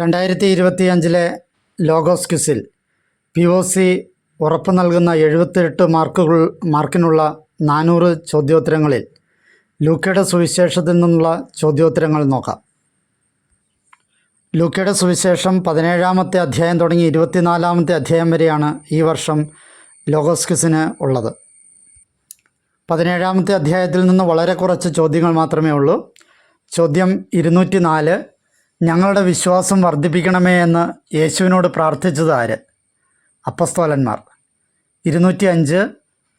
രണ്ടായിരത്തി ഇരുപത്തിയഞ്ചിലെ ലോഗോസ് ക്വിസിൽ പി ഒ സി ഉറപ്പ് നൽകുന്ന എഴുപത്തിയെട്ട് മാർക്കുകൾ മാർക്കിനുള്ള നാനൂറ് ചോദ്യോത്തരങ്ങളിൽ ലൂക്കയുടെ സുവിശേഷത്തിൽ നിന്നുള്ള ചോദ്യോത്തരങ്ങൾ നോക്കാം. ലൂക്കയുടെ സുവിശേഷം പതിനേഴാമത്തെ അധ്യായം തുടങ്ങി ഇരുപത്തിനാലാമത്തെ അധ്യായം വരെയാണ് ഈ വർഷം ലോഗോസ് ക്വിസിന് ഉള്ളത്. പതിനേഴാമത്തെ അധ്യായത്തിൽ നിന്ന് വളരെ കുറച്ച് ചോദ്യങ്ങൾ മാത്രമേ ഉള്ളൂ. ചോദ്യം ഇരുന്നൂറ്റി നാല് ഞങ്ങളുടെ വിശ്വാസം വർദ്ധിപ്പിക്കണമേ എന്ന് യേശുവിനോട് പ്രാർത്ഥിച്ചത് ആര്? അപ്പസ്തോലന്മാർ. ഇരുന്നൂറ്റി അഞ്ച്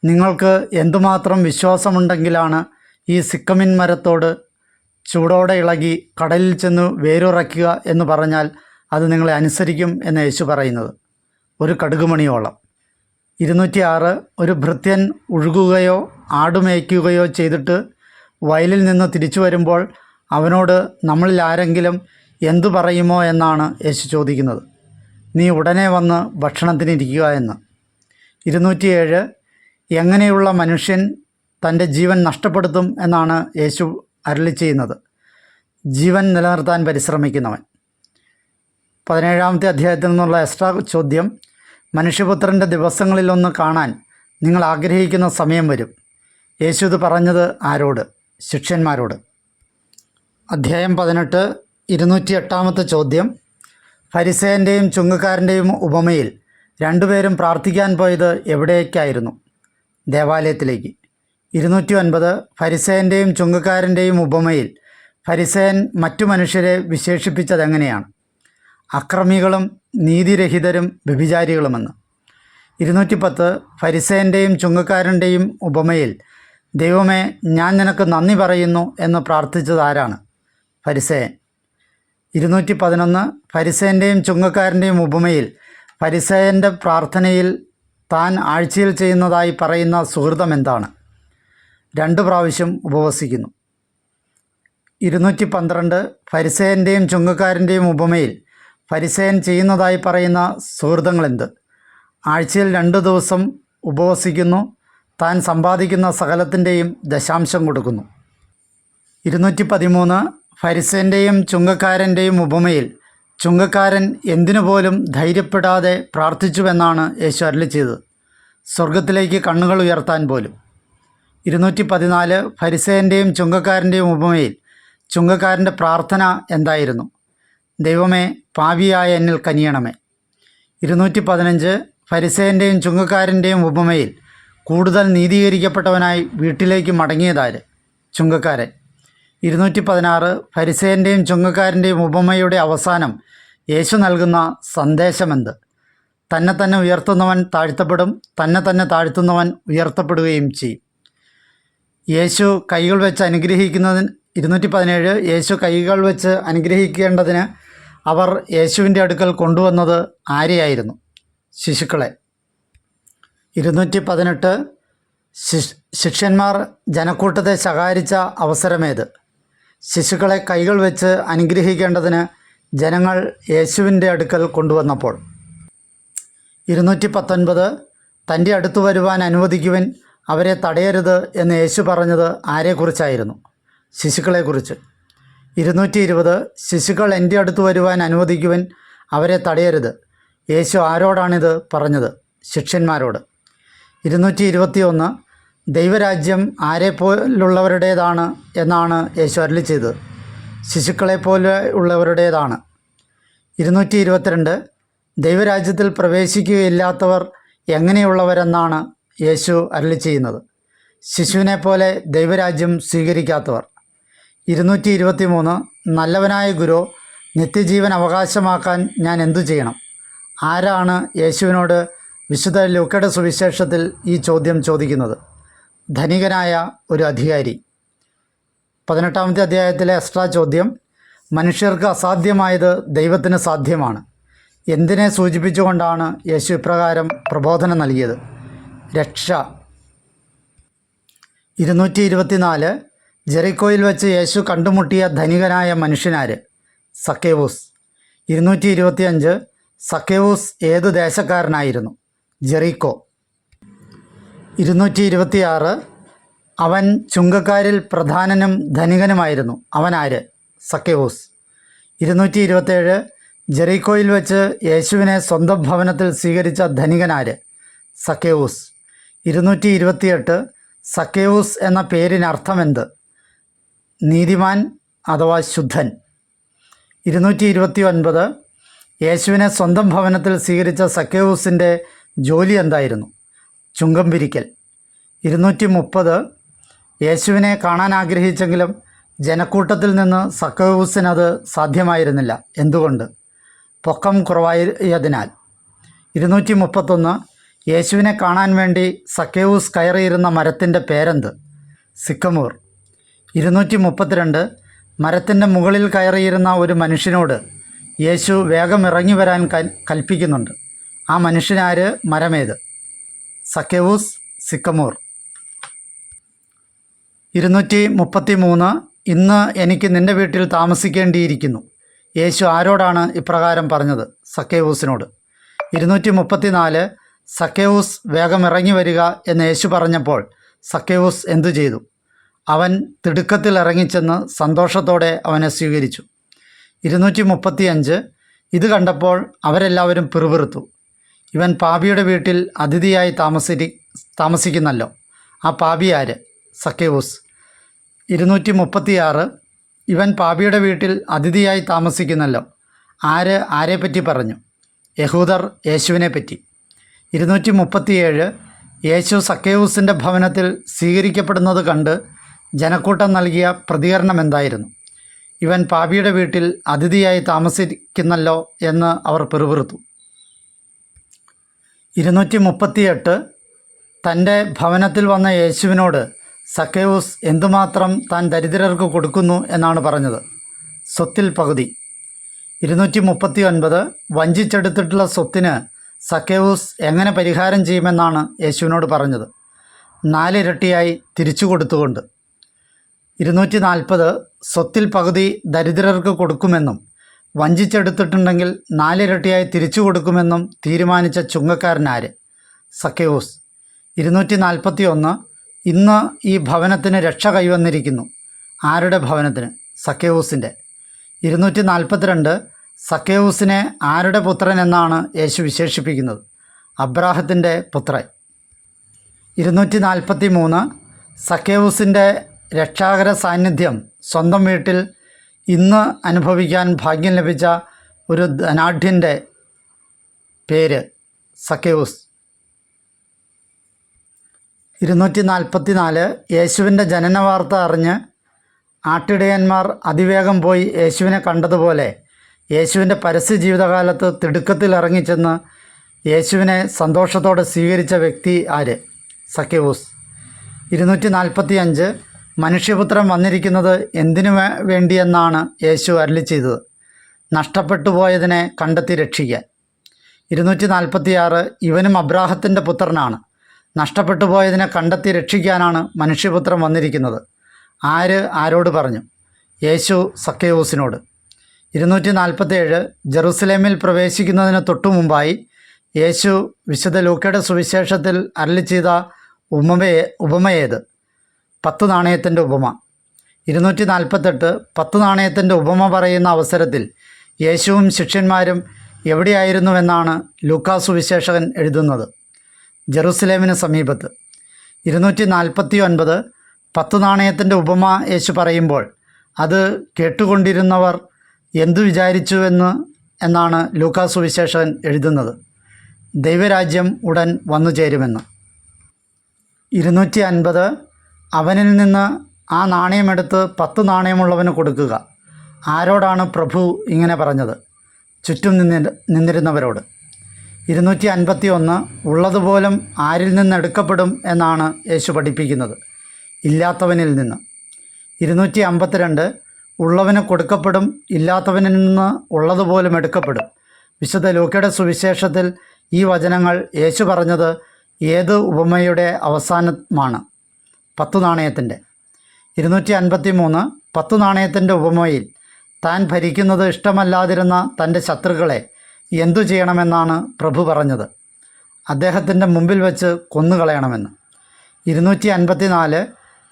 നിങ്ങൾക്ക് എന്തുമാത്രം വിശ്വാസമുണ്ടെങ്കിലാണ് ഈ സിക്കമിൻ മരത്തോട് ചൂടോടെ ഇളകി കടലിൽ ചെന്ന് വേരുറയ്ക്കുക എന്ന് പറഞ്ഞാൽ അത് നിങ്ങളെ അനുസരിക്കും എന്ന് യേശു പറയുന്നത്. ഒരു കടുകുമണിയോളം. ഇരുന്നൂറ്റി ആറ് ഒരു ഭൃത്യൻ ഉഴുകുകയോ ആടുമേയ്ക്കുകയോ ചെയ്തിട്ട് വയലിൽ നിന്ന് തിരിച്ചു വരുമ്പോൾ അവനോട് നമ്മളിൽ ആരെങ്കിലും എന്തു പറയുമോ എന്നാണ് യേശു ചോദിക്കുന്നത്. നീ ഉടനെ വന്ന് ഭക്ഷണത്തിനിരിക്കുക എന്ന്. ഇരുന്നൂറ്റിയേഴ് എങ്ങനെയുള്ള മനുഷ്യൻ തന്റെ ജീവൻ നഷ്ടപ്പെടുത്തും എന്നാണ് യേശു അരളി ചെയ്യുന്നത്. ജീവൻ നിലനിർത്താൻ പരിശ്രമിക്കുന്നവൻ. പതിനേഴാമത്തെ അധ്യായത്തിൽ നിന്നുള്ള എക്സ്ട്രാ ചോദ്യം മനുഷ്യപുത്രന്റെ ദിവസങ്ങളിലൊന്ന് കാണാൻ നിങ്ങൾ ആഗ്രഹിക്കുന്ന സമയം വരും. യേശു ഇത് പറഞ്ഞത് ആരോട്? ശിഷ്യന്മാരോട്. അധ്യായം പതിനെട്ട് ഇരുന്നൂറ്റി എട്ടാമത്തെ ചോദ്യം. ഫരിസേന്റെയും ചുങ്കക്കാരന്റെയും ഉപമയിൽ രണ്ടുപേരും പ്രാർത്ഥിക്കാൻ പോയത് എവിടേക്കായിരുന്നു? ദേവാലയത്തിലേക്ക്. ഇരുന്നൂറ്റി ഒൻപത് ഫരിസേന്റെയും ചുങ്കക്കാരന്റെയും ഉപമയിൽ ഫരിസേൻ മറ്റു മനുഷ്യരെ വിശേഷിപ്പിച്ചതെങ്ങനെയാണ്? അക്രമികളും നീതിരഹിതരും വ്യഭിചാരികളുമെന്ന്. ഇരുന്നൂറ്റി പത്ത് ഫരിസേന്റെയും ചുങ്കക്കാരന്റെയും ഉപമയിൽ ദൈവമേ ഞാൻ നിനക്ക് നന്ദി പറയുന്നു എന്ന് പ്രാർത്ഥിച്ചതാരാണ് ഫരിസേൻ. ഇരുന്നൂറ്റി പതിനൊന്ന് ഫരിസേന്റെയും ചുങ്കക്കാരന്റെയും ഉപമയിൽ ഫരിസേന്റെ പ്രാർത്ഥനയിൽ താൻ ആഴ്ചയിൽ ചെയ്യുന്നതായി പറയുന്ന സുഹൃതം എന്താണ്? രണ്ട് പ്രാവശ്യം ഉപവസിക്കുന്നു. ഇരുന്നൂറ്റി പന്ത്രണ്ട് ഫരിസേന്റെയും ചുങ്കക്കാരന്റെയും ഉപമയിൽ ഫരിസേൻ ചെയ്യുന്നതായി പറയുന്ന സുഹൃതങ്ങളെന്ത് ആഴ്ചയിൽ രണ്ട് ദിവസം ഉപവസിക്കുന്നു താൻ സമ്പാദിക്കുന്ന സകലത്തിന്റെയും ദശാംശം കൊടുക്കുന്നു. ഇരുന്നൂറ്റി പതിമൂന്ന് ഫരിസേന്റെയും ചുങ്കക്കാരന്റെയും ഉപമയിൽ ചുങ്കക്കാരൻ എന്തിനു പോലും ധൈര്യപ്പെടാതെ പ്രാർത്ഥിച്ചുവെന്നാണ് യേശു അരളി ചെയ്തത്. സ്വർഗത്തിലേക്ക് കണ്ണുകൾ ഉയർത്താൻ പോലും. ഇരുന്നൂറ്റി പതിനാല് ഫരിസേന്റെയും ചുങ്കക്കാരന്റെയും ഉപമയിൽ ചുങ്കക്കാരന്റെ പ്രാർത്ഥന എന്തായിരുന്നു? ദൈവമേ പാവിയായ എന്നിൽ കനിയണമേ. ഇരുന്നൂറ്റി പതിനഞ്ച് ഫരിസേന്റെയും ചുങ്കക്കാരന്റെയും ഉപമയിൽ കൂടുതൽ നീതീകരിക്കപ്പെട്ടവനായി വീട്ടിലേക്ക് മടങ്ങിയതാര്? ചുങ്കക്കാരൻ. ഇരുന്നൂറ്റി പതിനാറ് ഫരിസേന്റെയും ചുങ്കക്കാരന്റെയും ഉപമയുടെ അവസാനം യേശു നൽകുന്ന സന്ദേശമെന്ത്? തന്നെ തന്നെ ഉയർത്തുന്നവൻ താഴ്ത്തപ്പെടും തന്നെ തന്നെ താഴ്ത്തുന്നവൻ ഉയർത്തപ്പെടുകയും ചെയ്യും. യേശു കൈകൾ വെച്ച് അനുഗ്രഹിക്കുന്നതിന് ഇരുന്നൂറ്റി പതിനേഴ് യേശു കൈകൾ വെച്ച് അനുഗ്രഹിക്കേണ്ടതിന് അവർ യേശുവിന്റെ അടുക്കൽ കൊണ്ടുവന്നത് ആരെയായിരുന്നു? ശിശുക്കളെ. ഇരുന്നൂറ്റി പതിനെട്ട് ശിഷ് ശിഷ്യന്മാർ ജനക്കൂട്ടത്തെ ശകാരിച്ച അവസരമേത്? ശിശുക്കളെ കൈകൾ വെച്ച് അനുഗ്രഹിക്കേണ്ടതിന് ജനങ്ങൾ യേശുവിന്റെ അടുക്കൽ കൊണ്ടുവന്നപ്പോൾ. ഇരുന്നൂറ്റി പത്തൊൻപത് തന്റെ അടുത്ത് വരുവാൻ അനുവദിക്കുവൻ അവരെ തടയരുത് എന്ന് യേശു പറഞ്ഞത് ആരെക്കുറിച്ചായിരുന്നു? ശിശുക്കളെക്കുറിച്ച്. ഇരുന്നൂറ്റി ഇരുപത് ശിശുക്കൾ എന്റെ അടുത്ത് വരുവാൻ അനുവദിക്കുവൻ അവരെ തടയരുത്. യേശു ആരോടാണിത് പറഞ്ഞത്? ശിഷ്യന്മാരോട്. ഇരുന്നൂറ്റി ഇരുപത്തി ഒന്ന് ദൈവരാജ്യം ആരെപ്പോലുള്ളവരുടേതാണ് എന്നാണ് യേശു അരളി ചെയ്തത്. ശിശുക്കളെപ്പോലെ ഉള്ളവരുടേതാണ്. ഇരുന്നൂറ്റി ഇരുപത്തിരണ്ട് ദൈവരാജ്യത്തിൽ പ്രവേശിക്കുകയില്ലാത്തവർ എങ്ങനെയുള്ളവരെന്നാണ് യേശു അരളി ചെയ്യുന്നത്. ശിശുവിനെ പോലെ ദൈവരാജ്യം സ്വീകരിക്കാത്തവർ. ഇരുന്നൂറ്റി ഇരുപത്തി മൂന്ന് നല്ലവനായ ഗുരു നിത്യജീവൻ അവകാശമാക്കാൻ ഞാൻ എന്തു ചെയ്യണം? ആരാണ് യേശുവിനോട് വിശുദ്ധ ലൂക്കയുടെ സുവിശേഷത്തിൽ ഈ ചോദ്യം ചോദിക്കുന്നത്? ധനികനായ ഒരു അധികാരി. പതിനെട്ടാമത്തെ അധ്യായത്തിലെ എക്സ്ട്രാ ചോദ്യം മനുഷ്യർക്ക് അസാധ്യമായത് ദൈവത്തിന് സാധ്യമാണ്. എന്തിനെ സൂചിപ്പിച്ചുകൊണ്ടാണ് യേശു ഇപ്രകാരം പ്രബോധനം നൽകിയത്? രക്ഷ. ഇരുന്നൂറ്റി ഇരുപത്തിനാല് ജെറിക്കോയിൽ വെച്ച് യേശു കണ്ടുമുട്ടിയ ധനികനായ മനുഷ്യനാര്? സക്കേവൂസ്. ഇരുന്നൂറ്റി ഇരുപത്തിയഞ്ച് സക്കേവൂസ് ഏത് ദേശക്കാരനായിരുന്നു? ജെറിക്കോ. ഇരുന്നൂറ്റി ഇരുപത്തിയാറ് അവൻ ചുങ്കക്കാരിൽ പ്രധാനനും ധനികനുമായിരുന്നു. അവൻ ആര്? സക്കേവൂസ് ഇരുന്നൂറ്റി ഇരുപത്തേഴ് ജെറീക്കോയിൽ വെച്ച് യേശുവിനെ സ്വന്തം ഭവനത്തിൽ സ്വീകരിച്ച ധനികനാര് സക്കേവൂസ് ഇരുന്നൂറ്റി ഇരുപത്തിയെട്ട് സക്കേവൂസ് എന്ന പേരിനർത്ഥമെന്ത്? നീതിമാൻ അഥവാ ശുദ്ധൻ. ഇരുന്നൂറ്റി ഇരുപത്തി ഒൻപത് യേശുവിനെ സ്വന്തം ഭവനത്തിൽ സ്വീകരിച്ച സക്കേവൂസിന്റെ ജോലി എന്തായിരുന്നു? ചുങ്കം പിരിക്കൽ ഇരുന്നൂറ്റി മുപ്പത് യേശുവിനെ കാണാൻ ആഗ്രഹിച്ചെങ്കിലും ജനക്കൂട്ടത്തിൽ നിന്ന് സക്കൂസിനത് സാധ്യമായിരുന്നില്ല. എന്തുകൊണ്ട്? പൊക്കം കുറവായതിനാൽ. ഇരുന്നൂറ്റി മുപ്പത്തൊന്ന് യേശുവിനെ കാണാൻ വേണ്ടി സക്കേവൂസ് കയറിയിരുന്ന മരത്തിന്റെ പേരെന്ത്? സിക്കമൂർ. ഇരുന്നൂറ്റി മുപ്പത്തിരണ്ട് മരത്തിന്റെ മുകളിൽ കയറിയിരുന്ന ഒരു മനുഷ്യനോട് യേശു വേഗം ഇറങ്ങി വരാൻ കൽ കൽപ്പിക്കുന്നുണ്ട്. ആ മനുഷ്യനാര്? മരമേത്? സക്കേവൂസ് സിക്കമോർ. ഇരുന്നൂറ്റി മുപ്പത്തി മൂന്ന് ഇന്ന് എനിക്ക് നിന്റെ വീട്ടിൽ താമസിക്കേണ്ടിയിരിക്കുന്നു. യേശു ആരോടാണ് ഇപ്രകാരം പറഞ്ഞത്? സക്കേവൂസിനോട് ഇരുന്നൂറ്റി മുപ്പത്തി നാല് സക്കേവൂസ് വേഗം ഇറങ്ങി വരിക എന്ന് യേശു പറഞ്ഞപ്പോൾ സക്കേവൂസ് എന്തു ചെയ്തു? അവൻ തിടുക്കത്തിൽ ഇറങ്ങിച്ചെന്ന് സന്തോഷത്തോടെ അവനെ സ്വീകരിച്ചു. ഇരുന്നൂറ്റി മുപ്പത്തിയഞ്ച് ഇത് കണ്ടപ്പോൾ അവരെല്ലാവരും പിറുപിറുത്തു. ഇവൻ പാപിയുടെ വീട്ടിൽ അതിഥിയായി താമസി താമസിക്കുന്നല്ലോ. ആ പാപി ആര്? സക്കേവൂസ് ഇരുന്നൂറ്റി മുപ്പത്തിയാറ് ഇവൻ പാപിയുടെ വീട്ടിൽ അതിഥിയായി താമസിക്കുന്നല്ലോ. ആര്? ആരെപ്പറ്റി പറഞ്ഞു? യഹൂദർ യേശുവിനെ പറ്റി ഇരുന്നൂറ്റി മുപ്പത്തിയേഴ് യേശു സക്കേവൂസിന്റെ ഭവനത്തിൽ സ്വീകരിക്കപ്പെടുന്നത് കണ്ട് ജനക്കൂട്ടം നൽകിയ പ്രതികരണം എന്തായിരുന്നു? ഇവൻ പാപിയുടെ വീട്ടിൽ അതിഥിയായി താമസിക്കുന്നല്ലോ എന്ന് അവർ പിറുപിറുത്തു. ഇരുന്നൂറ്റി മുപ്പത്തിയെട്ട് തന്റെ ഭവനത്തിൽ വന്ന യേശുവിനോട് സക്കേവൂസ് എന്തുമാത്രം താൻ ദരിദ്രർക്ക് കൊടുക്കുന്നു? എന്നാണ് പറഞ്ഞത്. സ്വത്തിൽ പകുതി. ഇരുന്നൂറ്റി മുപ്പത്തി ഒൻപത് വഞ്ചിച്ചെടുത്തിട്ടുള്ള സ്വത്തിന് സക്കേവൂസ് എങ്ങനെ പരിഹാരം ചെയ്യുമെന്നാണ് യേശുവിനോട് പറഞ്ഞത്. നാലിരട്ടിയായി തിരിച്ചു കൊടുത്തുകൊണ്ട്. ഇരുന്നൂറ്റി നാൽപ്പത് സ്വത്തിൽ പകുതി ദരിദ്രർക്ക് കൊടുക്കുമെന്നും വഞ്ചിച്ചെടുത്തിട്ടുണ്ടെങ്കിൽ നാലിരട്ടിയായി തിരിച്ചു കൊടുക്കുമെന്നും തീരുമാനിച്ച ചുങ്കക്കാരനാര്? സക്കേവൂസ് ഇരുന്നൂറ്റി നാൽപ്പത്തി ഒന്ന് ഇന്ന് ഈ ഭവനത്തിന് രക്ഷ കൈവന്നിരിക്കുന്നു. ആരുടെ ഭവനത്തിന്? സക്കേവൂസിന്റെ ഇരുന്നൂറ്റി നാൽപ്പത്തിരണ്ട് സക്കേവൂസിനെ ആരുടെ പുത്രൻ എന്നാണ് യേശു വിശേഷിപ്പിക്കുന്നത്? അബ്രാഹത്തിന്റെ പുത്രൻ ഇരുന്നൂറ്റി നാൽപ്പത്തി മൂന്ന് സക്കേവൂസിന്റെ രക്ഷാകര സാന്നിധ്യം സ്വന്തം വീട്ടിൽ ഇന്ന് അനുഭവിക്കാൻ ഭാഗ്യം ലഭിച്ച ഒരു ധനാഢ്യന്റെ പേര് സക്കേവൂസ് ഇരുന്നൂറ്റി നാൽപ്പത്തി നാല് യേശുവിന്റെ ജനന വാർത്ത അറിഞ്ഞ് ആട്ടിടയന്മാർ അതിവേഗം പോയി യേശുവിനെ കണ്ടതുപോലെ യേശുവിന്റെ പരസ്യ ജീവിതകാലത്ത് തിടുക്കത്തിൽ ഇറങ്ങിച്ചെന്ന് യേശുവിനെ സന്തോഷത്തോടെ സ്വീകരിച്ച വ്യക്തി ആര്? സക്കേവൂസ് ഇരുന്നൂറ്റി നാൽപ്പത്തി അഞ്ച് മനുഷ്യപുത്രൻ വന്നിരിക്കുന്നത് എന്തിനു വേണ്ടിയെന്നാണ് യേശു അരളി ചെയ്തത്. നഷ്ടപ്പെട്ടു പോയതിനെ കണ്ടെത്തി രക്ഷിക്കാൻ. ഇരുന്നൂറ്റി നാൽപ്പത്തിയാറ് ഇവനും അബ്രാഹത്തിന്റെ പുത്രനാണ്. നഷ്ടപ്പെട്ടു പോയതിനെ കണ്ടെത്തി രക്ഷിക്കാനാണ് മനുഷ്യപുത്രൻ വന്നിരിക്കുന്നത്. ആര് ആരോട് പറഞ്ഞു? യേശു സക്കയോസിനോട്. ഇരുന്നൂറ്റി നാൽപ്പത്തേഴ് ജെറുസലേമിൽ പ്രവേശിക്കുന്നതിന് തൊട്ടു മുമ്പായി യേശു വിശുദ്ധ ലൂക്കയുടെ സുവിശേഷത്തിൽ അരളി ചെയ്ത ഉപമയെ ഉപമയേത്. പത്ത് നാണയത്തിന്റെ ഉപമ. ഇരുന്നൂറ്റി നാൽപ്പത്തെട്ട് പത്ത് നാണയത്തിന്റെ ഉപമ പറയുന്ന അവസരത്തിൽ യേശുവും ശിഷ്യന്മാരും എവിടെയായിരുന്നുവെന്നാണ് ലൂക്കാസു വിശേഷകൻ എഴുതുന്നത്. ജെറുസലേമിന് സമീപത്ത്. ഇരുന്നൂറ്റി നാൽപ്പത്തി ഒൻപത് പത്ത് നാണയത്തിന്റെ ഉപമ യേശു പറയുമ്പോൾ അത് കേട്ടുകൊണ്ടിരുന്നവർ എന്തു വിചാരിച്ചുവെന്ന് എന്നാണ് ലൂക്കാസു വിശേഷകൻ എഴുതുന്നത്. ദൈവരാജ്യം ഉടൻ വന്നു ചേരുമെന്ന് ഇരുന്നൂറ്റി അൻപത് അവനിൽ നിന്ന് ആ നാണയമെടുത്ത് പത്ത് നാണയമുള്ളവന് കൊടുക്കുക. ആരോടാണ് പ്രഭു ഇങ്ങനെ പറഞ്ഞത്? ചുറ്റും നിന്നി നിന്നിരുന്നവരോട്. ഇരുന്നൂറ്റി അൻപത്തി ഒന്ന് ഉള്ളതുപോലും ആരിൽ നിന്ന് എടുക്കപ്പെടും എന്നാണ് യേശു പഠിപ്പിക്കുന്നത്. ഇല്ലാത്തവനിൽ നിന്ന്. ഇരുന്നൂറ്റി അമ്പത്തിരണ്ട് ഉള്ളവന് കൊടുക്കപ്പെടും ഇല്ലാത്തവനിൽ നിന്ന് ഉള്ളതുപോലും എടുക്കപ്പെടും. വിശുദ്ധ ലൂക്കയുടെ സുവിശേഷത്തിൽ ഈ വചനങ്ങൾ യേശു പറഞ്ഞത് ഏത് ഉപമയുടെ അവസാനമാണ്? പത്തു നാണയത്തിന്റെ. ഇരുന്നൂറ്റി അൻപത്തി മൂന്ന് പത്തു നാണയത്തിന്റെ ഉപമയിൽ താൻ ഭരിക്കുന്നത് ഇഷ്ടമല്ലാതിരുന്ന തന്റെ ശത്രുക്കളെ എന്തു ചെയ്യണമെന്നാണ് പ്രഭു പറഞ്ഞത്. അദ്ദേഹത്തിന്റെ മുമ്പിൽ വെച്ച് കൊന്നുകളയണമെന്ന്. ഇരുന്നൂറ്റി അൻപത്തി നാല്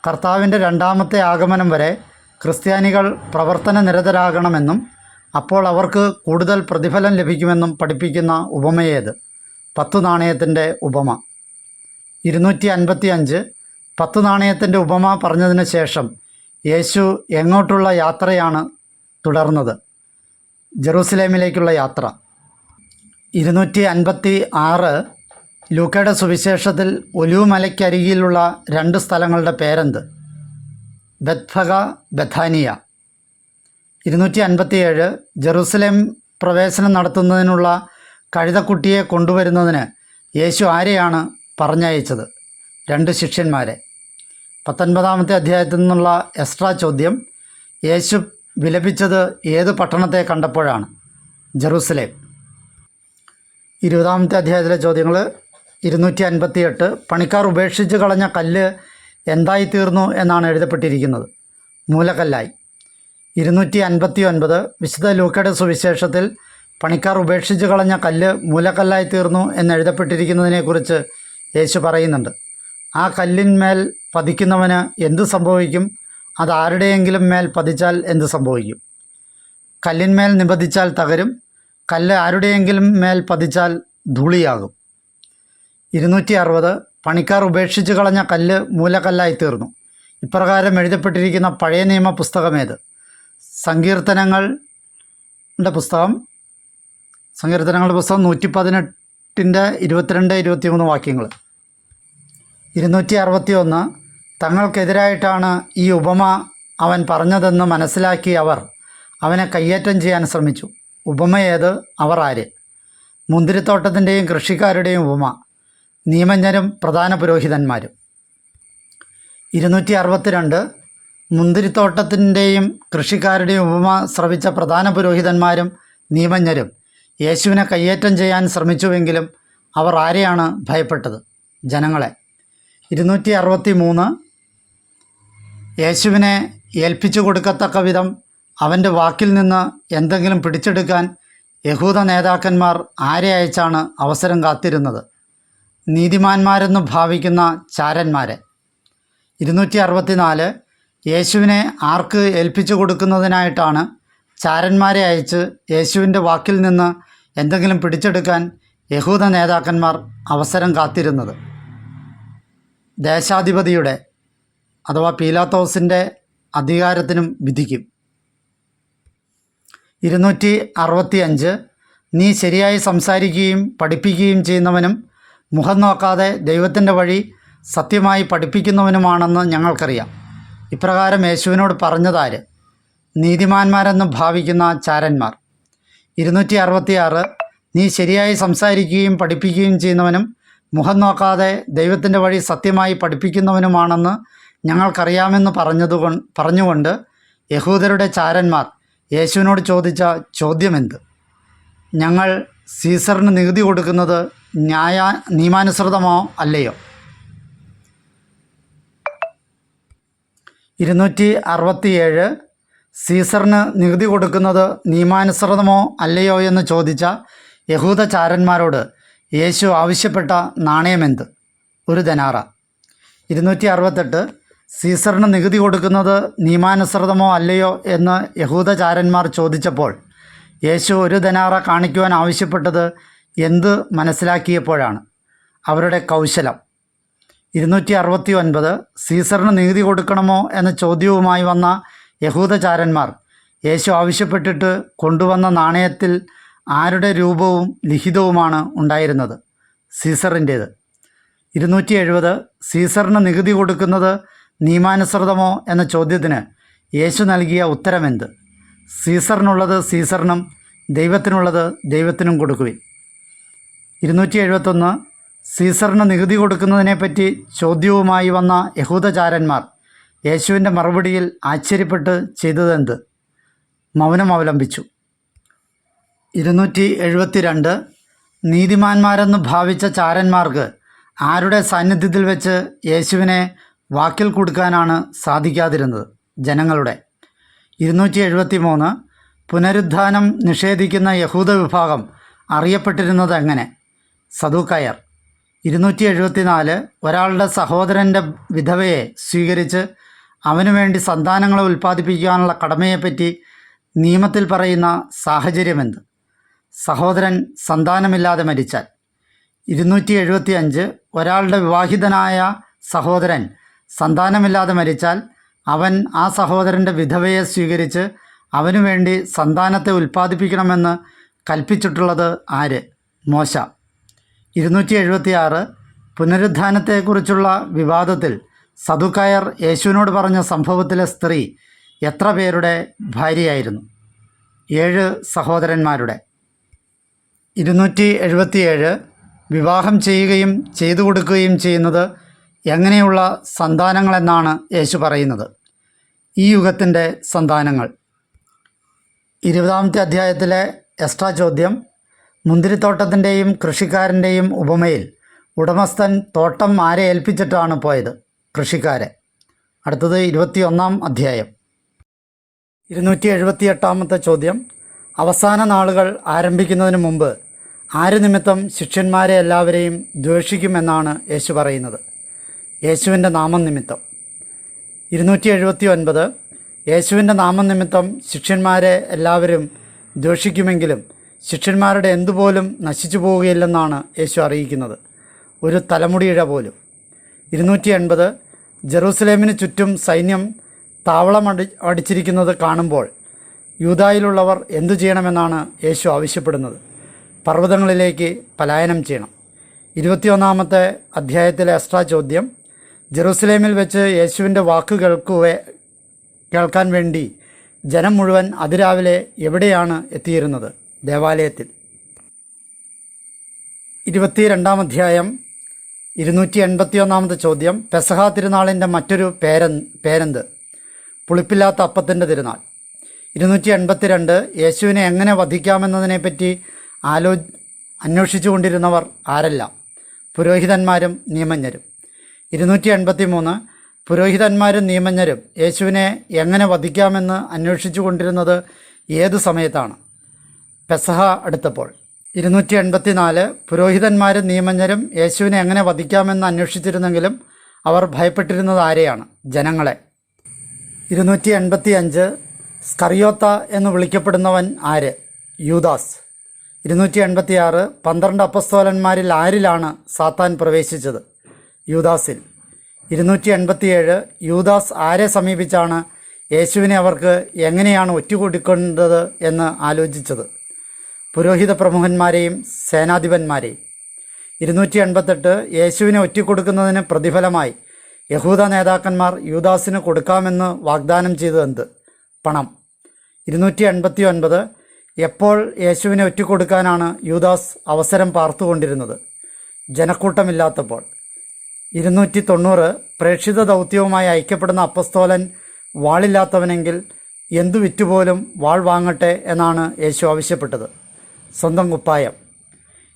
കർത്താവിന്റെ രണ്ടാമത്തെ ആഗമനം വരെ ക്രിസ്ത്യാനികൾ പ്രവർത്തന നിരതരാകണമെന്നും അപ്പോൾ അവർക്ക് കൂടുതൽ പ്രതിഫലം ലഭിക്കുമെന്നും പഠിപ്പിക്കുന്ന ഉപമയേത്. പത്തു നാണയത്തിന്റെ ഉപമ. ഇരുന്നൂറ്റി അൻപത്തി അഞ്ച് പത്ത് നാണയത്തിന്റെ ഉപമ പറഞ്ഞതിന് ശേഷം യേശു എങ്ങോട്ടുള്ള യാത്രയാണ് തുടർന്നത്? ജെറൂസലേമിലേക്കുള്ള യാത്ര. ഇരുന്നൂറ്റി അൻപത്തി ആറ് ലൂക്കയുടെ സുവിശേഷത്തിൽ ഒലിവുമലയ്ക്കരികിലുള്ള രണ്ട് സ്ഥലങ്ങളുടെ പേരെന്ത്? ബത്ഫക ബഥാനിയ. ഇരുന്നൂറ്റി അൻപത്തിയേഴ് ജെറൂസലേം പ്രവേശനം നടത്തുന്നതിനുള്ള കഴുതക്കുട്ടിയെ കൊണ്ടുവരുന്നതിന് യേശു ആരെയാണ് പറഞ്ഞയച്ചത്? രണ്ട് ശിഷ്യന്മാരെ. പത്തൊൻപതാമത്തെ അധ്യായത്തിൽ നിന്നുള്ള എക്സ്ട്രാ ചോദ്യം യേശു വിലപിച്ചത് ഏത് പട്ടണത്തെ കണ്ടപ്പോഴാണ്? ജെറൂസലേം. ഇരുപതാമത്തെ അധ്യായത്തിലെ ചോദ്യങ്ങൾ ഇരുന്നൂറ്റി അൻപത്തി എട്ട് പണിക്കാർ ഉപേക്ഷിച്ച് കളഞ്ഞ കല്ല് എന്തായി തീർന്നു എന്നാണ് എഴുതപ്പെട്ടിരിക്കുന്നത്? മൂലക്കല്ലായി. ഇരുന്നൂറ്റി അൻപത്തി ഒൻപത് വിശുദ്ധ ലൂക്കയുടെ സുവിശേഷത്തിൽ പണിക്കാർ ഉപേക്ഷിച്ച് കളഞ്ഞ കല്ല് മൂലക്കല്ലായി തീർന്നു എന്നെഴുതപ്പെട്ടിരിക്കുന്നതിനെക്കുറിച്ച് യേശു പറയുന്നുണ്ട്. ആ കല്ലിന്മേൽ പതിക്കുന്നവന് എന്ത് സംഭവിക്കും? അത് ആരുടെയെങ്കിലും മേൽ പതിച്ചാൽ എന്ത് സംഭവിക്കും? കല്ലിന്മേൽ നിബന്ധിച്ചാൽ തകരും കല്ല് ആരുടെയെങ്കിലും മേൽ പതിച്ചാൽ ധൂളിയാകും. ഇരുന്നൂറ്റി അറുപത് പണിക്കാർ ഉപേക്ഷിച്ച് കളഞ്ഞ കല്ല് മൂലക്കല്ലായി തീർന്നു. ഇപ്രകാരം എഴുതപ്പെട്ടിരിക്കുന്ന പഴയ നിയമ പുസ്തകമേത് സങ്കീർത്തനങ്ങളുടെ പുസ്തകം. സങ്കീർത്തനങ്ങളുടെ പുസ്തകം നൂറ്റി പതിനെട്ടിന്റെ ഇരുപത്തിരണ്ട് ഇരുപത്തിമൂന്ന് വാക്യങ്ങൾ. ഇരുന്നൂറ്റി അറുപത്തി ഒന്ന് തങ്ങൾക്കെതിരായിട്ടാണ് ഈ ഉപമ അവൻ പറഞ്ഞതെന്ന് മനസ്സിലാക്കി അവർ അവനെ കയ്യേറ്റം ചെയ്യാൻ ശ്രമിച്ചു. ഉപമയേത് അവർ ആര്? മുന്തിരിത്തോട്ടത്തിന്റെയും കൃഷിക്കാരുടെയും ഉപമ. നിയമജ്ഞരും പ്രധാന പുരോഹിതന്മാരും. ഇരുന്നൂറ്റി അറുപത്തിരണ്ട് മുന്തിരിത്തോട്ടത്തിന്റെയും കൃഷിക്കാരുടെയും ഉപമ ശ്രവിച്ച പ്രധാന പുരോഹിതന്മാരും നിയമജ്ഞരും യേശുവിനെ കയ്യേറ്റം ചെയ്യാൻ ശ്രമിച്ചുവെങ്കിലും അവർ ആരെയാണ് ഭയപ്പെട്ടത്? ജനങ്ങളെ. ഇരുന്നൂറ്റി അറുപത്തി മൂന്ന് യേശുവിനെ ഏൽപ്പിച്ചു കൊടുക്കത്തക്ക വിധം അവന്റെ വാക്കിൽ നിന്ന് എന്തെങ്കിലും പിടിച്ചെടുക്കാൻ യഹൂദ നേതാക്കന്മാർ ആരെ അയച്ചാണ് അവസരം കാത്തിരുന്നത്? നീതിമാന്മാരെന്ന് ഭാവിക്കുന്ന ചാരന്മാരെ. ഇരുന്നൂറ്റി അറുപത്തിനാല് യേശുവിനെ ആർക്ക് ഏൽപ്പിച്ചു കൊടുക്കുന്നതിനായിട്ടാണ് ചാരന്മാരെ അയച്ച് യേശുവിന്റെ വാക്കിൽ നിന്ന് എന്തെങ്കിലും പിടിച്ചെടുക്കാൻ യഹൂദ നേതാക്കന്മാർ അവസരം കാത്തിരുന്നത്? ദേശാധിപതിയുടെ അഥവാ പീലാത്തോസിന്റെ അധികാരത്തിനും വിധിക്കും. ഇരുന്നൂറ്റി അറുപത്തി അഞ്ച് നീ ശരിയായി സംസാരിക്കുകയും പഠിപ്പിക്കുകയും ചെയ്യുന്നവനും മുഖം നോക്കാതെ ദൈവത്തിന്റെ വഴി സത്യമായി പഠിപ്പിക്കുന്നവനുമാണെന്ന് ഞങ്ങൾക്കറിയാം. ഇപ്രകാരം യേശുവിനോട് പറഞ്ഞതാര്? നീതിമാന്മാരെന്ന് ഭാവിക്കുന്ന ചാരന്മാർ. ഇരുന്നൂറ്റി അറുപത്തിയാറ് നീ ശരിയായി സംസാരിക്കുകയും പഠിപ്പിക്കുകയും ചെയ്യുന്നവനും മുഖം നോക്കാതെ ദൈവത്തിന്റെ വഴി സത്യമായി പഠിപ്പിക്കുന്നവനുമാണെന്ന് ഞങ്ങൾക്കറിയാമെന്ന് പറഞ്ഞതുകൊണ്ട് പറഞ്ഞുകൊണ്ട് യഹൂദരുടെ ചാരന്മാർ യേശുവിനോട് ചോദിച്ച ചോദ്യമെന്ത്? ഞങ്ങൾ സീസറിന് നികുതി കൊടുക്കുന്നത് ന്യായ നിയമാനുസൃതമോ അല്ലയോ? ഇരുന്നൂറ്റി അറുപത്തിയേഴ് സീസറിന് നികുതി കൊടുക്കുന്നത് നിയമാനുസൃതമോ അല്ലയോ എന്ന് ചോദിച്ച യഹൂദ ചാരന്മാരോട് യേശു ആവശ്യപ്പെട്ട നാണയമെന്ത്? ഒരു ധനാറ ഇരുന്നൂറ്റി അറുപത്തെട്ട് സീസറിന് നികുതി കൊടുക്കുന്നത് നിയമാനുസൃതമോ അല്ലയോ എന്ന് യഹൂദചാരന്മാർ ചോദിച്ചപ്പോൾ യേശു ഒരു ധനാറ കാണിക്കുവാൻ ആവശ്യപ്പെട്ടത് എന്ത് മനസ്സിലാക്കിയപ്പോഴാണ്? അവരുടെ കൗശലം. ഇരുന്നൂറ്റി അറുപത്തി ഒൻപത് സീസറിന് നികുതി കൊടുക്കണമോ എന്ന ചോദ്യവുമായി വന്ന യഹൂദചാരന്മാർ യേശു ആവശ്യപ്പെട്ടിട്ട് കൊണ്ടുവന്ന നാണയത്തിൽ ആരുടെ രൂപവും ലിഖിതവുമാണ് ഉണ്ടായിരുന്നത്? സീസറിന്റേത് ഇരുന്നൂറ്റി എഴുപത് സീസറിന് നികുതി കൊടുക്കുന്നത് നിയമാനുസൃതമോ എന്ന ചോദ്യത്തിന് യേശു നൽകിയ ഉത്തരമെന്ത്? സീസറിനുള്ളത് സീസറിനും ദൈവത്തിനുള്ളത് ദൈവത്തിനും കൊടുക്കുവിൻ. ഇരുന്നൂറ്റി എഴുപത്തൊന്ന് സീസറിന് നികുതി കൊടുക്കുന്നതിനെപ്പറ്റി ചോദ്യവുമായി വന്ന യഹൂദചാരന്മാർ യേശുവിന്റെ മറുപടിയിൽ ആശ്ചര്യപ്പെട്ട് ചെയ്തതെന്ത്? മൗനം അവലംബിച്ചു. ഇരുന്നൂറ്റി എഴുപത്തിരണ്ട് നീതിമാന്മാരെന്ന് ഭാവിച്ച ചാരന്മാർക്ക് ആരുടെ സാന്നിധ്യത്തിൽ വെച്ച് യേശുവിനെ വാക്കിൽ കൊടുക്കാനാണ് സാധിക്കാതിരുന്നത്? ജനങ്ങളുടെ. ഇരുന്നൂറ്റി എഴുപത്തി മൂന്ന് പുനരുദ്ധാനം നിഷേധിക്കുന്ന യഹൂദ വിഭാഗം അറിയപ്പെട്ടിരുന്നത് എങ്ങനെ? സദൂക്കയർ ഇരുന്നൂറ്റി എഴുപത്തിനാല് ഒരാളുടെ സഹോദരന്റെ വിധവയെ സ്വീകരിച്ച് അവനു വേണ്ടി സന്താനങ്ങളെ ഉൽപ്പാദിപ്പിക്കാനുള്ള കടമയെപ്പറ്റി നിയമത്തിൽ പറയുന്ന സാഹചര്യമെന്ത്? സഹോദരൻ സന്താനമില്ലാതെ മരിച്ചാൽ. ഇരുന്നൂറ്റി എഴുപത്തി അഞ്ച് ഒരാളുടെ വിവാഹിതനായ സഹോദരൻ സന്താനമില്ലാതെ മരിച്ചാൽ അവൻ ആ സഹോദരന്റെ വിധവയെ സ്വീകരിച്ച് അവനു വേണ്ടി സന്താനത്തെ ഉൽപ്പാദിപ്പിക്കണമെന്ന് കൽപ്പിച്ചിട്ടുള്ളത് ആര്? മോശ. ഇരുന്നൂറ്റി എഴുപത്തി ആറ് പുനരുദ്ധാനത്തെക്കുറിച്ചുള്ള വിവാദത്തിൽ സദുക്കായർ യേശുവിനോട് പറഞ്ഞ സംഭവത്തിലെ സ്ത്രീ എത്ര പേരുടെ ഭാര്യയായിരുന്നു? ഏഴ് സഹോദരന്മാരുടെ. ഇരുന്നൂറ്റി എഴുപത്തിയേഴ് വിവാഹം ചെയ്യുകയും ചെയ്തു കൊടുക്കുകയും ചെയ്യുന്നത് എങ്ങനെയുള്ള സന്താനങ്ങളെന്നാണ് യേശു പറയുന്നത്. ഈ യുഗത്തിന്റെ സന്താനങ്ങൾ. ഇരുപതാമത്തെ അധ്യായത്തിലെ എക്സ്ട്രാ ചോദ്യം. മുന്തിരിത്തോട്ടത്തിന്റെയും കൃഷിക്കാരന്റെയും ഉപമയിൽ ഉടമസ്ഥൻ തോട്ടം ആരെ ഏൽപ്പിച്ചിട്ടാണ് പോയത്? കൃഷിക്കാരെ. അടുത്തത് ഇരുപത്തിയൊന്നാം അധ്യായം. ഇരുന്നൂറ്റി എഴുപത്തി എട്ടാമത്തെ ചോദ്യം. അവസാന നാളുകൾ ആരംഭിക്കുന്നതിന് മുമ്പ് ആര് നിമിത്തം ശിഷ്യന്മാരെ എല്ലാവരെയും ദ്വേഷിക്കുമെന്നാണ് യേശു പറയുന്നത്. യേശുവിന്റെ നാമം നിമിത്തം. ഇരുന്നൂറ്റി എഴുപത്തി ഒൻപത് യേശുവിന്റെ നാമം നിമിത്തം ശിഷ്യന്മാരെ എല്ലാവരും ദ്വേഷിക്കുമെങ്കിലും ശിഷ്യന്മാരുടെ എന്തുപോലും നശിച്ചു പോവുകയില്ലെന്നാണ് യേശു അറിയിക്കുന്നത്. ഒരു തലമുടിയിഴ പോലും. ഇരുന്നൂറ്റി എൺപത് ജെറൂസലേമിന് ചുറ്റും സൈന്യം താവളം അടി അടിച്ചിരിക്കുന്നത് കാണുമ്പോൾ യൂതായിലുള്ളവർ എന്തു ചെയ്യണമെന്നാണ് യേശു ആവശ്യപ്പെടുന്നത്. പർവതങ്ങളിലേക്ക് പലായനം ചെയ്യണം. ഇരുപത്തിയൊന്നാമത്തെ അധ്യായത്തിലെ എക്സ്ട്രാ ചോദ്യം ജെറൂസലേമിൽ വെച്ച് യേശുവിന്റെ വാക്ക് കേൾക്കുവേ കേൾക്കാൻ വേണ്ടി ജനം മുഴുവൻ അതിരാവിലെ എവിടെയാണ് എത്തിയിരുന്നത്? ദേവാലയത്തിൽ. ഇരുപത്തിരണ്ടാം അധ്യായം ഇരുന്നൂറ്റി എൺപത്തിയൊന്നാമത്തെ ചോദ്യം പെസഹ തിരുനാളിന്റെ മറ്റൊരു പേരൻ പേരെന്ത്? പുളിപ്പില്ലാത്ത അപ്പത്തിന്റെ തിരുനാൾ. ഇരുന്നൂറ്റി എൺപത്തിരണ്ട് യേശുവിനെ എങ്ങനെ വധിക്കാമെന്നതിനെപ്പറ്റി ആലോ അന്വേഷിച്ചു കൊണ്ടിരുന്നവർ ആരെല്ലാം. പുരോഹിതന്മാരും നിയമജ്ഞരും. ഇരുന്നൂറ്റി എൺപത്തി മൂന്ന് പുരോഹിതന്മാരും നിയമജ്ഞരും യേശുവിനെ എങ്ങനെ വധിക്കാമെന്ന് അന്വേഷിച്ചു കൊണ്ടിരുന്നത് ഏത് സമയത്താണ്? പെസഹ അടുത്തപ്പോൾ. ഇരുന്നൂറ്റി എൺപത്തി നാല് പുരോഹിതന്മാരും നിയമജ്ഞരും യേശുവിനെ എങ്ങനെ വധിക്കാമെന്ന് അന്വേഷിച്ചിരുന്നെങ്കിലും അവർ ഭയപ്പെട്ടിരുന്നത് ആരെയാണ്? ജനങ്ങളെ. ഇരുന്നൂറ്റി എൺപത്തി അഞ്ച് സ്കറിയോത്ത എന്ന് വിളിക്കപ്പെടുന്നവൻ ആര്? യൂദാസ്. ഇരുന്നൂറ്റി എൺപത്തി ആറ് പന്ത്രണ്ട് അപ്പസ്തോലന്മാരിൽ ആരിലാണ് സാത്താൻ പ്രവേശിച്ചത്? യൂദാസിൽ. ഇരുന്നൂറ്റി എൺപത്തിയേഴ് യൂദാസ് ആരെ സമീപിച്ചാണ് യേശുവിനെ അവർക്ക് എങ്ങനെയാണ് ഒറ്റുകൊടുക്കേണ്ടത് എന്ന് ആലോചിച്ചത്? പുരോഹിത പ്രമുഖന്മാരെയും സേനാധിപന്മാരെയും. ഇരുന്നൂറ്റി എൺപത്തെട്ട് യേശുവിനെ ഒറ്റിക്കൊടുക്കുന്നതിന് പ്രതിഫലമായി യഹൂദ നേതാക്കന്മാർ യൂദാസിന് കൊടുക്കാമെന്ന് വാഗ്ദാനം ചെയ്തത് എന്ത്? പണം. ഇരുന്നൂറ്റി എൺപത്തി ഒൻപത് എപ്പോൾ യേശുവിനെ ഒറ്റിക്കൊടുക്കാനാണ് യൂദാസ് അവസരം പാർത്തുകൊണ്ടിരുന്നത്? ജനക്കൂട്ടമില്ലാത്തപ്പോൾ. ഇരുന്നൂറ്റി തൊണ്ണൂറ് പ്രേക്ഷിത ദൗത്യവുമായി ഐക്യപ്പെടുന്ന അപ്പസ്തോലൻ വാളില്ലാത്തവനെങ്കിൽ എന്തു വിറ്റുപോലും വാൾ വാങ്ങട്ടെ എന്നാണ് യേശു ആവശ്യപ്പെട്ടത്. സ്വന്തം കുപ്പായം.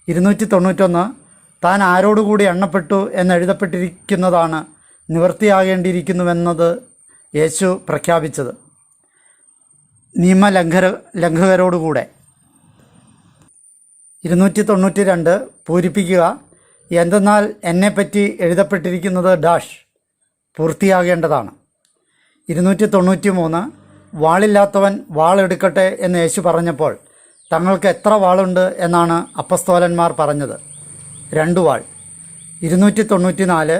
ഇരുന്നൂറ്റി തൊണ്ണൂറ്റൊന്ന് താൻ ആരോടുകൂടി എണ്ണപ്പെട്ടു എന്നെഴുതപ്പെട്ടിരിക്കുന്നതാണ് നിവൃത്തിയാകേണ്ടിയിരിക്കുന്നുവെന്നത് യേശു പ്രഖ്യാപിച്ചത്. നിയമലംഘര ലംഘകരോടുകൂടെ ഇരുന്നൂറ്റി തൊണ്ണൂറ്റി രണ്ട് പൂരിപ്പിക്കുക. എന്തെന്നാൽ എന്നെപ്പറ്റി എഴുതപ്പെട്ടിരിക്കുന്നത് ഡാഷ് പൂർത്തിയാകേണ്ടതാണ്. ഇരുന്നൂറ്റി തൊണ്ണൂറ്റി മൂന്ന് വാളില്ലാത്തവൻ വാളെടുക്കട്ടെ എന്ന് യേശു പറഞ്ഞപ്പോൾ തങ്ങൾക്ക് എത്ര വാളുണ്ട് എന്നാണ് അപ്പസ്തോലന്മാർ പറഞ്ഞത്. രണ്ട് വാൾ. ഇരുന്നൂറ്റി തൊണ്ണൂറ്റി നാല്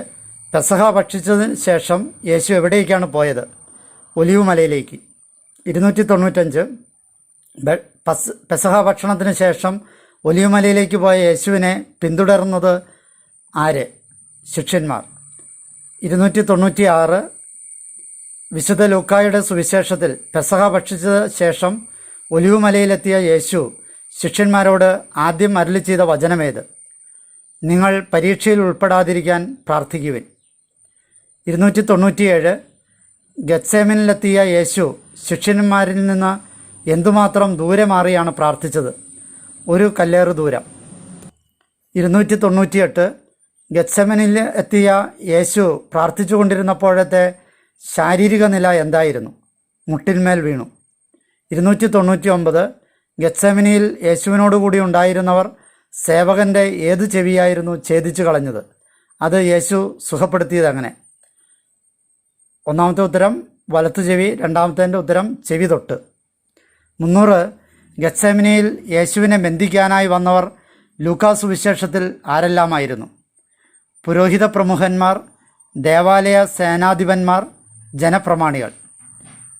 പെസഹ ഭക്ഷിച്ചതിന് ശേഷം യേശു എവിടേക്കാണ് പോയത്? ഒലിവ് മലയിലേക്ക് ഇരുന്നൂറ്റി തൊണ്ണൂറ്റഞ്ച് പെസഹ ഭക്ഷണത്തിന് ശേഷം ഒലിയുമലയിലേക്ക് പോയ യേശുവിനെ പിന്തുടർന്നത് ആര്? ശിഷ്യന്മാർ. ഇരുന്നൂറ്റി തൊണ്ണൂറ്റി ആറ് വിശുദ്ധ ലൂക്കായുടെ സുവിശേഷത്തിൽ പെസഹ ഭക്ഷിച്ച ശേഷം ഒലിവുമലയിലെത്തിയ യേശു ശിഷ്യന്മാരോട് ആദ്യം അരളി ചെയ്ത വചനമേത്? നിങ്ങൾ പരീക്ഷയിൽ ഉൾപ്പെടാതിരിക്കാൻ പ്രാർത്ഥിക്കുവിൻ. ഇരുന്നൂറ്റി തൊണ്ണൂറ്റിയേഴ് ഗത്സേമിനിലെത്തിയ യേശു ശിഷ്യന്മാരിൽ നിന്ന് എന്തുമാത്രം ദൂരെ മാറിയാണ് പ്രാർത്ഥിച്ചത്? ഒരു കല്ലേറ് ദൂരം. ഇരുന്നൂറ്റി തൊണ്ണൂറ്റിയെട്ട് ഗത്സമനിൽ എത്തിയ യേശു പ്രാർത്ഥിച്ചു കൊണ്ടിരുന്നപ്പോഴത്തെ ശാരീരിക നില എന്തായിരുന്നു? മുട്ടിന്മേൽ വീണു. ഇരുന്നൂറ്റി തൊണ്ണൂറ്റി ഒമ്പത് ഗത്സമനിയിൽ യേശുവിനോടുകൂടി ഉണ്ടായിരുന്നവർ സേവകന്റെ ഏത് ചെവിയായിരുന്നു ഛേദിച്ചു കളഞ്ഞത്? അത് യേശു സുഖപ്പെടുത്തിയത് അങ്ങനെ ഒന്നാമത്തെ ഉത്തരം വലത്ത് ചെവി രണ്ടാമത്തേന്റെ ഉത്തരം ചെവി തൊട്ട്. മുന്നൂറ് ഗച്ചമിനിയിൽ യേശുവിനെ ബന്ധിക്കാനായി വന്നവർ ലൂക്കാസ് സുവിശേഷത്തിൽ ആരെല്ലാമായിരുന്നു? പുരോഹിത പ്രമുഖന്മാർ ദേവാലയ സേനാധിപന്മാർ ജനപ്രമാണികൾ.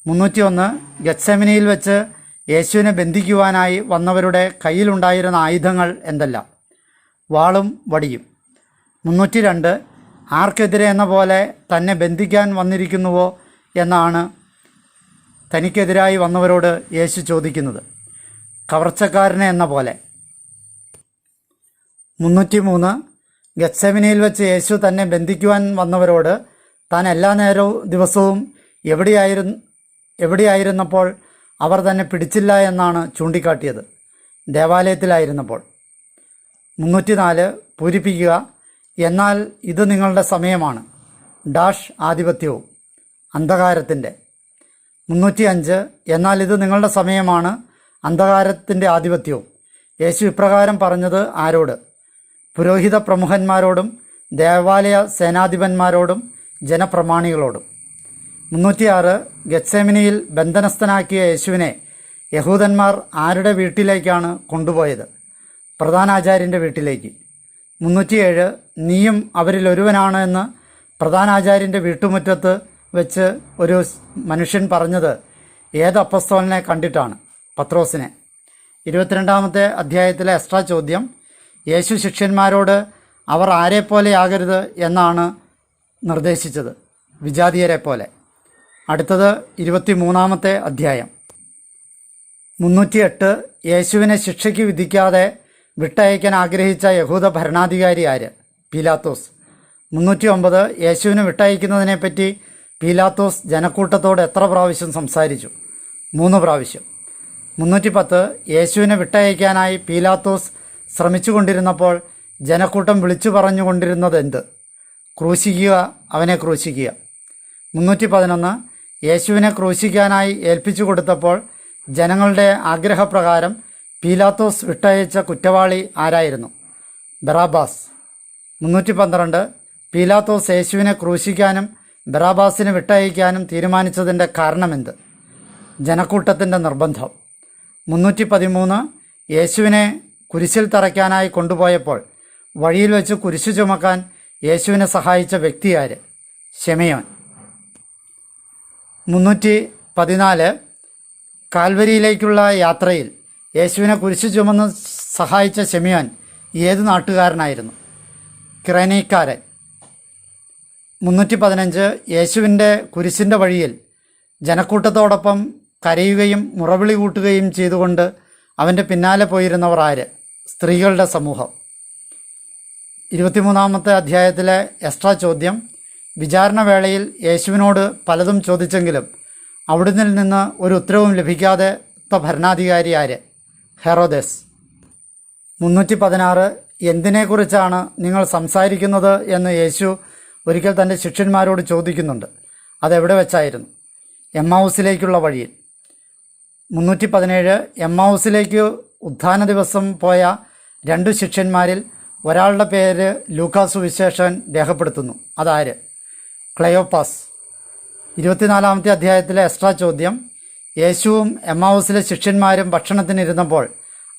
മുന്നൂറ്റി ഒന്ന് ഗത്സെമിനിയിൽ വെച്ച് യേശുവിനെ ബന്ധിക്കുവാനായി വന്നവരുടെ കയ്യിലുണ്ടായിരുന്ന ആയുധങ്ങൾ എന്തെല്ലാം? വാളും വടിയും. മുന്നൂറ്റി രണ്ട് ആർക്കെതിരെ എന്ന പോലെ തന്നെ ബന്ധിക്കാൻ വന്നിരിക്കുന്നുവോ എന്നാണ് തനിക്കെതിരായി വന്നവരോട് യേശു ചോദിക്കുന്നത്. കവർച്ചക്കാരനെ എന്ന പോലെ. മുന്നൂറ്റി മൂന്ന് ഗത്സെമിനിയിൽ വെച്ച് യേശു തന്നെ ബന്ധിക്കുവാൻ വന്നവരോട് താൻ എല്ലാ നേരവും ദിവസവും എവിടെയായിരുന്നു എവിടെയായിരുന്നപ്പോൾ അവർ തന്നെ പിടിച്ചില്ല എന്നാണ് ചൂണ്ടിക്കാട്ടിയത്. ദേവാലയത്തിലായിരുന്നപ്പോൾ. മുന്നൂറ്റി നാല് പൂരിപ്പിക്കുക. എന്നാൽ ഇത് നിങ്ങളുടെ സമയമാണ്. ഡാഷ് ആധിപത്യവും. അന്ധകാരത്തിന്റെ. മുന്നൂറ്റി അഞ്ച് എന്നാൽ ഇത് നിങ്ങളുടെ സമയമാണ്. അന്ധകാരത്തിന്റെ ആധിപത്യവും. യേശു ഇപ്രകാരം പറഞ്ഞത് ആരോട്? പുരോഹിത പ്രമുഖന്മാരോടും ദേവാലയ സേനാധിപന്മാരോടും ജനപ്രമാണികളോടും. മുന്നൂറ്റിയാറ്. ഗത്സേമിനിയിൽ ബന്ധനസ്ഥനാക്കിയ യേശുവിനെ യഹൂദന്മാർ ആരുടെ വീട്ടിലേക്കാണ് കൊണ്ടുപോയത്? പ്രധാനാചാര്യന്റെ വീട്ടിലേക്ക്. മുന്നൂറ്റിയേഴ്. നീയും അവരിൽ ഒരുവനാണ് എന്ന് പ്രധാനാചാര്യന്റെ വീട്ടുമുറ്റത്ത് വെച്ച് ഒരു മനുഷ്യൻ പറഞ്ഞത് ഏത് അപ്പസ്തോലിനെ കണ്ടിട്ടാണ് പത്രോസിനെ. ഇരുപത്തിരണ്ടാമത്തെ അധ്യായത്തിലെ എക്സ്ട്രാ ചോദ്യം യേശു ശിഷ്യന്മാരോട് അവർ ആരെപ്പോലെയാകരുത് എന്നാണ് നിർദ്ദേശിച്ചത് വിജാതീയരെ പോലെ അടുത്തത് ഇരുപത്തി മൂന്നാമത്തെ അധ്യായം. മുന്നൂറ്റിയെട്ട് യേശുവിനെ ശിക്ഷയ്ക്ക് വിധിക്കാതെ വിട്ടയക്കാൻ ആഗ്രഹിച്ച യഹൂദ ഭരണാധികാരി ആര്? പീലാത്തോസ്. മുന്നൂറ്റി ഒമ്പത് യേശുവിന് വിട്ടയക്കുന്നതിനെപ്പറ്റി പീലാത്തോസ് ജനക്കൂട്ടത്തോട് എത്ര പ്രാവശ്യം സംസാരിച്ചു? മൂന്ന് പ്രാവശ്യം. മുന്നൂറ്റി പത്ത് യേശുവിനെ വിട്ടയക്കാനായി പീലാത്തോസ് ശ്രമിച്ചുകൊണ്ടിരുന്നപ്പോൾ ജനക്കൂട്ടം വിളിച്ചു പറഞ്ഞുകൊണ്ടിരുന്നത് എന്ത് ക്രൂശിക്കുക അവനെ ക്രൂശിക്കുക. മുന്നൂറ്റി പതിനൊന്ന് യേശുവിനെ ക്രൂശിക്കാനായി ഏൽപ്പിച്ചു കൊടുത്തപ്പോൾ ജനങ്ങളുടെ ആഗ്രഹപ്രകാരം പീലാത്തോസ് വിട്ടയച്ച കുറ്റവാളി ആരായിരുന്നു? ബറാബാസ്. മുന്നൂറ്റി പന്ത്രണ്ട് പീലാത്തോസ് യേശുവിനെ ക്രൂശിക്കാനും ബറാബാസിനെ വിട്ടയക്കാനും തീരുമാനിച്ചതിന്റെ കാരണമെന്ത്? ജനക്കൂട്ടത്തിന്റെ നിർബന്ധം. മുന്നൂറ്റി പതിമൂന്ന് യേശുവിനെ കുരിശിൽ തറയ്ക്കാനായി കൊണ്ടുപോയപ്പോൾ വഴിയിൽ വെച്ച് കുരിശു ചുമക്കാൻ യേശുവിനെ സഹായിച്ച വ്യക്തിയാര് ഷെമയോൻ മുന്നൂറ്റി പതിനാല് കാൽവരിയിലേക്കുള്ള യാത്രയിൽ യേശുവിനെ കുരിശു ചുമന്ന് സഹായിച്ച ഷെമിയോൻ ഏത് നാട്ടുകാരനായിരുന്നു? കിറനീക്കാരൻ മുന്നൂറ്റി പതിനഞ്ച് യേശുവിന്റെ കുരിശിന്റെ വഴിയിൽ ജനക്കൂട്ടത്തോടൊപ്പം കരയുകയും മുറവിളി കൂട്ടുകയും ചെയ്തുകൊണ്ട് അവന്റെ പിന്നാലെ പോയിരുന്നവർ ആര്? സ്ത്രീകളുടെ സമൂഹം. ഇരുപത്തിമൂന്നാമത്തെ അധ്യായത്തിലെ എക്സ്ട്രാ ചോദ്യം വിചാരണ വേളയിൽ യേശുവിനോട് പലതും ചോദിച്ചെങ്കിലും അവിടുന്ന് നിന്ന് ഒരു ഉത്തരവും ലഭിക്കാതെ ഭരണാധികാരി ആര്? ഹെറോദസ്. മുന്നൂറ്റി പതിനാറ് എന്തിനെക്കുറിച്ചാണ് നിങ്ങൾ സംസാരിക്കുന്നത് എന്ന് യേശു ഒരിക്കൽ തന്റെ ശിഷ്യന്മാരോട് ചോദിക്കുന്നുണ്ട് അതെവിടെ വെച്ചായിരുന്നു? എം ഹൗസിലേക്കുള്ള വഴിയിൽ. മുന്നൂറ്റി പതിനേഴ് എം ഹൗസിലേക്ക് ഉത്ഥാന ദിവസം പോയ രണ്ടു ശിഷ്യന്മാരിൽ ഒരാളുടെ പേര് ലൂക്കാസ് വിശേഷൻ രേഖപ്പെടുത്തുന്നു. അതാര്? ക്ലയോപ്പാസ് ഇരുപത്തിനാലാമത്തെ അധ്യായത്തിലെ എക്സ്ട്രാ ചോദ്യം യേശുവും എം ഹൗസിലെ ശിഷ്യന്മാരും ഭക്ഷണത്തിനിരുന്നപ്പോൾ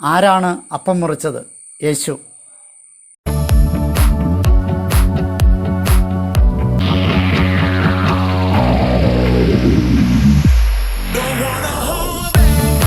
ആരാണ് അപ്പം മുറിച്ചത്? യേശു.